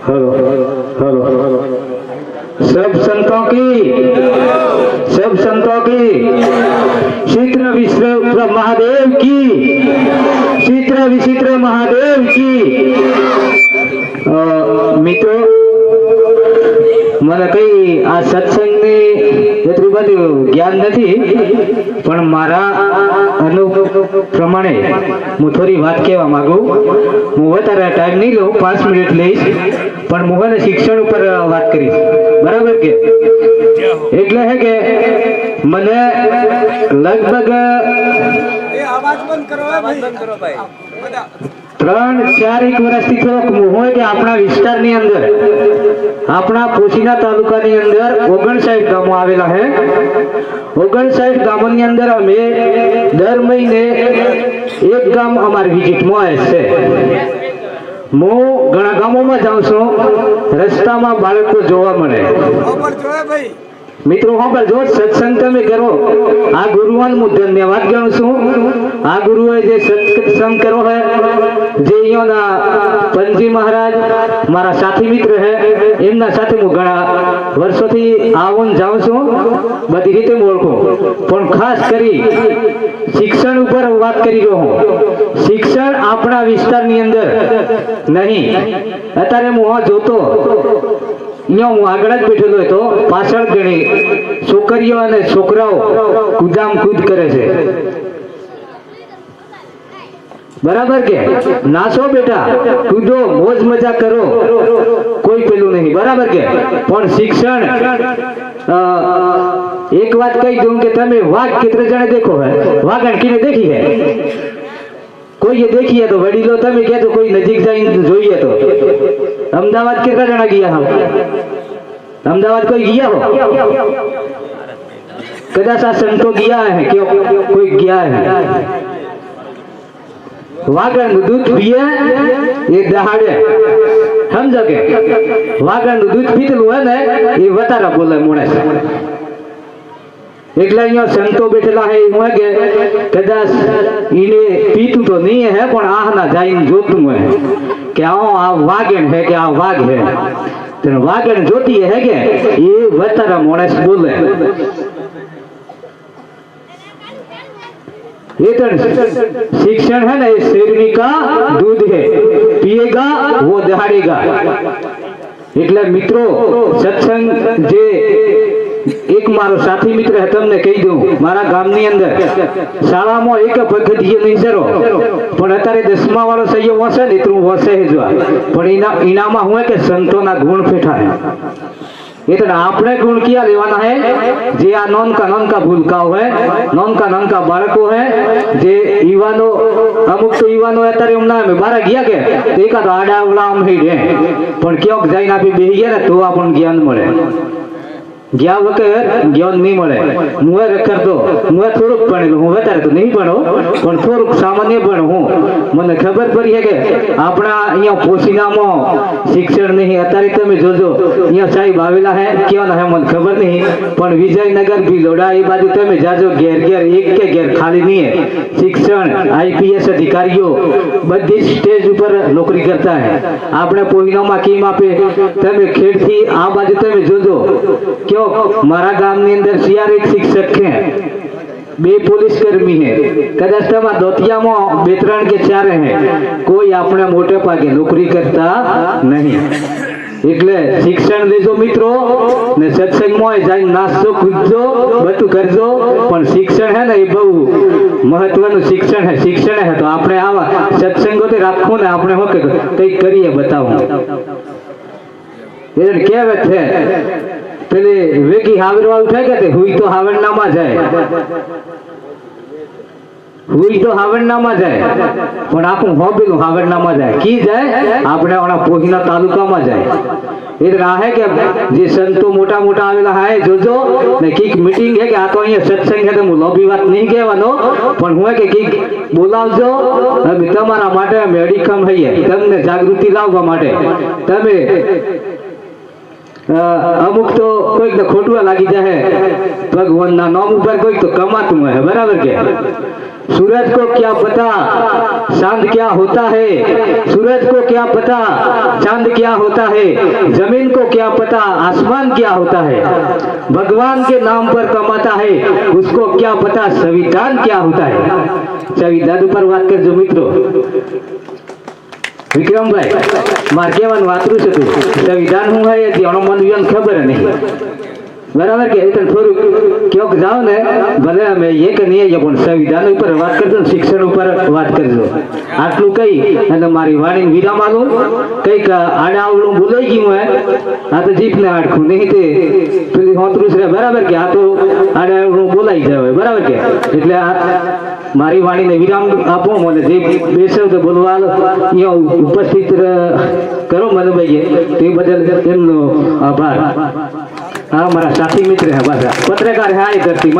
Hello hello सब संतों की सब संतों की चित्र विश्व महादेव की चित्र विचित्र महादेव की અ, મિત્રો મને કઈ આ સત્સંગની એટલું બધું જ્ઞાન નથી પણ મારા અનુભવ પ્રમાણે હું થોડી વાત કહેવા માંગુ. હું વધારે ટાઈમ નહીં લઉં, પાંચ મિનિટ લઈશ. પણ હું મને શિક્ષણ ઉપર વાત કરીશ. બરાબર કે? એટલે હે કે મને લગભગ ત્રણ ચાર એક વર્ષથી થોડોક હોય કે આપણા વિસ્તારની અંદર. આપણા પોશીના તાલુકાની અંદર ઓગણસાઠ ગામો આવેલા છે. ઓગણસાઠ ગામોની અંદર અમે દર મહિને એક ગામ અમારી વિઝિટમાં આવે છે. હું ઘણા ગામોમાં જાઉં છું. રસ્તામાં બાળકો જોવા મળે. મિત્રો, હા જો સત્સંગ તમે કરો. આ ગુરુવાન હું ધન્યવાદ ગણું છું. આ ગુરુએ જે સત્સંગ કર્યો હે, જે અહીંયાના પંજી મહારાજ, મારા સાથી મિત્ર હે, એમના સાથે હું ઘણા વર્ષોથી આવું જાઉં છું. બધી રીતે હું ઓળખું. પણ ખાસ કરી શિક્ષણ ઉપર વાત કરી રહ્યો હું. શિક્ષણ આપણા વિસ્તારની અંદર નહીં. અત્યારે હું જોતો અહીંયા હું આગળ જ બેઠેલો હતો. પાછળ ઘણી છોકરીઓ અને છોકરાઓ કુદામ કૂદ કરે છે. બરાબર કે? નાસો બેટા, કૂદો, મોજ મજા કરો. કોઈ પેલું નહીં. બરાબર કે? પણ શિક્ષણ એક વાત કહી દઉં કે તમે વાઘ કેટલા જણે દેખો હે? વાઘ કીને દેખી હે? કોઈએ દેખીએ તો વડીલો તમે કહે તો કોઈ નજીક જઈને જોઈએ તો. અમદાવાદ કેટલા જણા ગયા હો? અમદાવાદ કોઈ ગયા હો? કદાચ આ સંતો ગયા હે કે કોઈ ગયા હે? વાગણનું દૂધ પીએ, એ દહાડે. સમજો કે? વાગણનું દૂધ પીધેલું હોય ને, એ વતારા બોલે મોણે. એટલે અહીંયા સંતો બેઠેલા હે હું કે કદાચ ઈને પીતું તો નહીં હે પણ આહના જાઈને જોતું હે કે આ આ વાગણ હે કે આ વાઘ હે તો વાગણ જોતી હે કે એ વતારા મોણસ બોલે ये तो शिक्षण है ना ये शेरनी का दूध है पिएगा वो दहाड़ेगा એટલે મિત્રો સત્સંગ જે એક મારો સાથી મિત્ર તમને કહી દઉં, મારા ગામની અંદર શાળામાં એક પદ્ધતિએ નહીં જરો, પણ અત્યારે દસમા વાળો સૈયો વસે ને એટલું વસે જ. પણ એના એનામાં હું કે સંતોના ગુણ ફેઠા એટલે આપણે ગુણ ક્યાં લેવાના હે? જે આ નોનકા નોનકા ભૂલકાઓ હે, નોનકા નોનકા બાળકો હે, જે યુવાનો અમુક તો યુવાનો અત્યારે હમણાં અમે બહાર ગયા કે, એકાદ આડા ઉડા આમ દે પણ ક્યાંક જઈને આપી બેસી ગયા ને તો આપણને જ્ઞાન મળે. ગયા વખત જ્ઞાન નહીં મળે. હું એ કરતો હું થોડુંક ભણેલું હું વધારે તો નહીં ભણો, પણ થોડુંક સામાન્ય ભણો હું. મને ખબર પડી કે આપણા અહીંયા પોશીનામાં શિક્ષણ નહીં. અત્યારે તમે જોજો, અહીંયા સાહેબ આવેલા હે કેવા હે, મને ખબર નહીં. પણ વિજયનગર ભીલોડા એ બાજુ તમે જાજો, ઘેર ઘેર, એક કે ઘેર ખાલી નહીં શિક્ષણ, આઈપીએસ અધિકારીઓ બધી સ્ટેજ ઉપર નોકરી કરતા હે. આપણે પોહીનામાં કેમ આપે? તમે ખેડથી આ બાજુ તમે જોજો. કયો મારા ગામની અંદર સીઆર એક શિક્ષક છે. બે પોલીસ કર્મી હે કદાચ તમારા દોતિયામાં બે ત્રણ કે ચાર હે કોઈ આપણે મોટે ભાગે નોકરી કરતા નહીં. એટલે શિક્ષણ લેજો મિત્રો, ને સત્સંગમાં જઈને નાસ્તો કૂદજો બધું કરજો. પણ શિક્ષણ હે ને એ બહુ મહત્વનું શિક્ષણ હે શિક્ષણ હે તો આપણે આવા સત્સંગોથી રાખવું ને આપણે શું કંઈક કરીએ, બતાવું. છે? પેલી વેગી હાવરવા ઉઠે કે હુઈ તો હાવરનામાં જાય. હુઈ તો હાવરનામાં જાય. પણ આખું હોબેલું હાવરનામાં જાય. કી જાય? આપણે ઓના પોહીના તાલુકામાં જાય. એટલે આ હે કે જે સંતો મોટા મોટા આવેલા હા જોજો. ને કીક મીટિંગ હે કે આ તો અહીંયા સત્સંગ છે, તો હું લોભી વાત નહીં કહેવાનો. પણ હું કે કીક બોલાવજો. અમે તમારા માટે અમે હૈયે તમને જાગૃતિ લાવવા માટે. તમે અમુક તો કોઈક તો ખોટવા લાગી જાય ભગવાનના નામ ઉપર કોઈક તો કમાતું હોય બરાબર કે सूरज को क्या पता चांद क्या होता है सूरज को क्या पता चांद क्या होता है जमीन को क्या पता आसमान क्या होता है भगवान के नाम पर कमाता है उसको क्या पता संविधान क्या होता है संविधान ઉપર વાત કરજો મિત્રો વિક્રમભાઈ, મારે કહેવાનું વાતરું છે તું. વિધાન હું હોય એ અણો મન વિધાન ખબર નહીં. બરાબર કે? એટલે થોડુંક ક્યોક જાઓ ને, ભલે અમે એક નહીં પણ સંવિધાન ઉપર વાત કરજો ને, શિક્ષણ ઉપર વાત કરજો. આટલું કહી, અને મારી વાણીને વિરામ આલો કંઈક આડાવડું બોલાઈ ગયું હોય, આ તો જીભને આડખું નહીં તે. પેલી હોતરું છે બરાબર કે? આ તો આડાવડું બોલાઈ જાય બરાબર કે? એટલે આ મારી વાણીને વિરામ આપો મને જે બેસે તો બોલવા ઉપસ્થિત કરો મને ભાઈએ તે બદલ એમનો આભાર. હા મારા સાથી મિત્ર હે પાછા પત્રકાર હે આ ધરતી